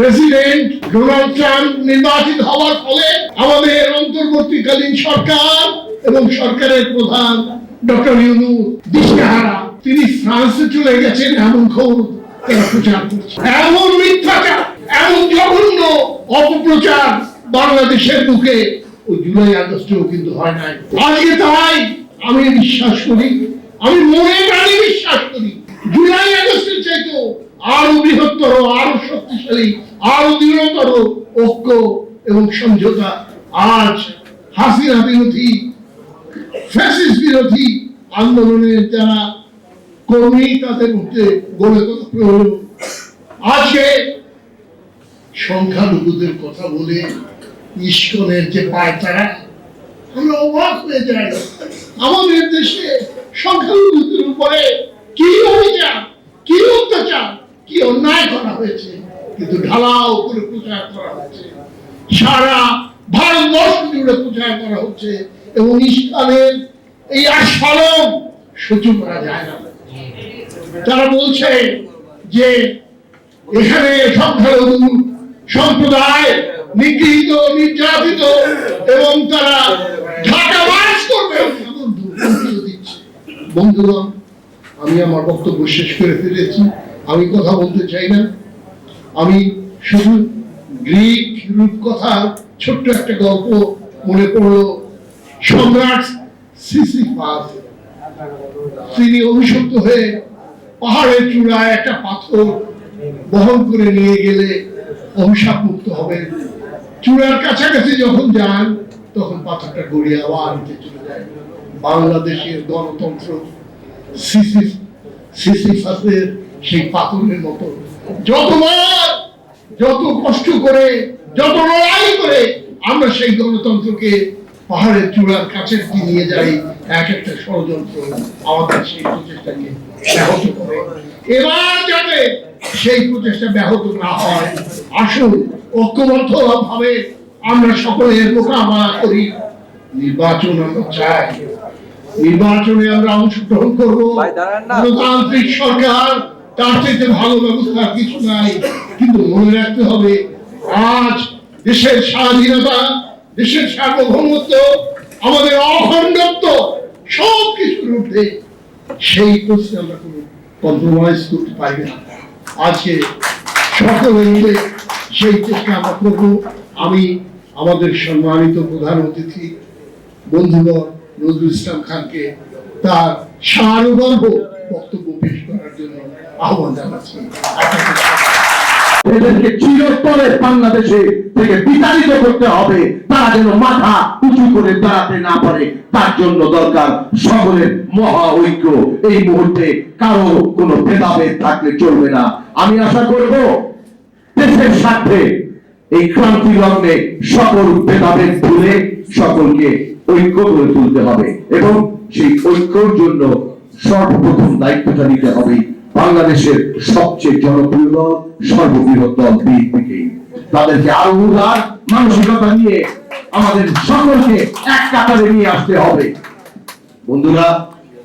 President Donald Trump নির্বাচিত হওয়ার ফলে আমাদের অন্তর্বর্তীকালীন সরকার এবং সরকারের প্রধান ডক্টর ইউনু দিশাহারা, তিনি ফ্রান্সে চলে গেছেন এমন খবর তারা প্রচার করছে। এমন মিথ্যাচার, এমন জঘন্য অপপ্রচার বাংলাদেশের বুকে ওই জুলাই আগস্টেও কিন্তু হয় নাই। আজকে তাই আমি বিশ্বাস করি, আমি মনে প্রাণে বিশ্বাস করি, জুলাই আগস্টের চাইতেও আরও বৃহত্তর শক্তিশালী আরও দৃঢ়তর ঐক্য এবং সমঝোতা। আজ হাসিনা বিরোধী ফ্যাসিস্ট বিরোধী আন্দোলনের যারা কর্মী, তাদের মধ্যে গড়ে তোলা প্রয়োজন আজকে সংখ্যালঘুদের কথা বলে ইস্কনের যে পায়তারা, আমরা অবাক হয়ে যাই। আমাদের দেশে সংখ্যালঘুদের উপরে ঢালাও করে প্রচার করা হচ্ছে। সারা ভারতবর্ষ জুড়ে প্রচার করা হচ্ছে এবং ইসলামের এই আস্ফালন সহ্য করা যায় না। তারা বলছে যে এখানে সংখ্যালঘু সম্প্রদায় নিগৃহীত, নির্যাতিত এবং তারা ঢাকা বাস করবে। বন্ধুগণ, আমি আমার বক্তব্য শেষ করে ফেলেছি। আমি কথা বলতে চাই না। আমি শুধু গ্রিক রূপকথা ছোট্ট একটা গল্প মনে পড়ল। সম্রাট সিসিফাস তিনি অভিশপ্ত হয়ে পাহাড়ের চূড়ায় একটা পাথর বহন করে নিয়ে গেলে অভিশাপ মুক্ত হবে। চূড়ার কাছাকাছি যখন যান, তখন পাথরটা গড়িয়ে আবার নিচে চলে যায়। বাংলাদেশের গণতন্ত্র সিসি- সিসিফাসের সেই পাথরের মতো যতবার যত কষ্ট করে যত লড়াই করে আমরা সেই গণতন্ত্রকে পাহাড়ের চূড়ার কাছে নিয়ে যাই এক একটা ষড়যন্ত্র আমাদের সেই প্রচেষ্টাকে ব্যাহত করে। এবার যাতে সেই প্রচেষ্টা ব্যাহত না হয় আসুন ঐক্যবদ্ধ ভাবে আমরা সকলের মোকাবেলা করি। নির্বাচন আমরা চাই। নির্বাচনে আমরা অংশগ্রহণ করব। গণতান্ত্রিক সরকার তার চাইতে ভালো ব্যবস্থা কিছু নাই, কিন্তু মনে রাখতে হবে, আজ দেশের স্বাধীনতা, দেশের সার্বভৌমত্ব, আমাদের অখণ্ডত্ব সব কিছুর ঊর্ধ্বে, সেই প্রশ্নে আমরা কোনো কম্প্রোমাইজ করতে পারি না। আজকে সকলে মিলে সেই চেষ্টা আমরা করব। আমি আমাদের সম্মানিত প্রধান অতিথি, বন্ধুগণ, নজরুল ইসলাম খানকে তার সারগর্ভ বক্তব্য পেশ এদেরকে বাংলাদেশে থেকে বিতাড়িত করতে হবে। তারা যেন মাথা উঁচু করে দাঁড়াতে না পারে। তার জন্য দরকার মহা ঐক্য। এই মুহূর্তে কারও কোনো ভেদাভেদ থাকলে চলবে না। আমি আশা করব দেশের এই ক্রান্তি লগ্নে সকল ভেদাভেদ ভুলে সকলকে ঐক্য করে তুলতে হবে এবং সেই ঐক্যর জন্য সর্বপ্রথম দায়িত্বটা নিতে হবে। বাংলাদেশের সবচেয়ে জনপ্রিয় দল, সর্ববৃহৎ দল বিএনপিকে। তাদেরকে আরও উদার মানসিকতা নিয়ে আমাদের সকলকে এক কাতারে নিয়ে আসতে হবে। বন্ধুরা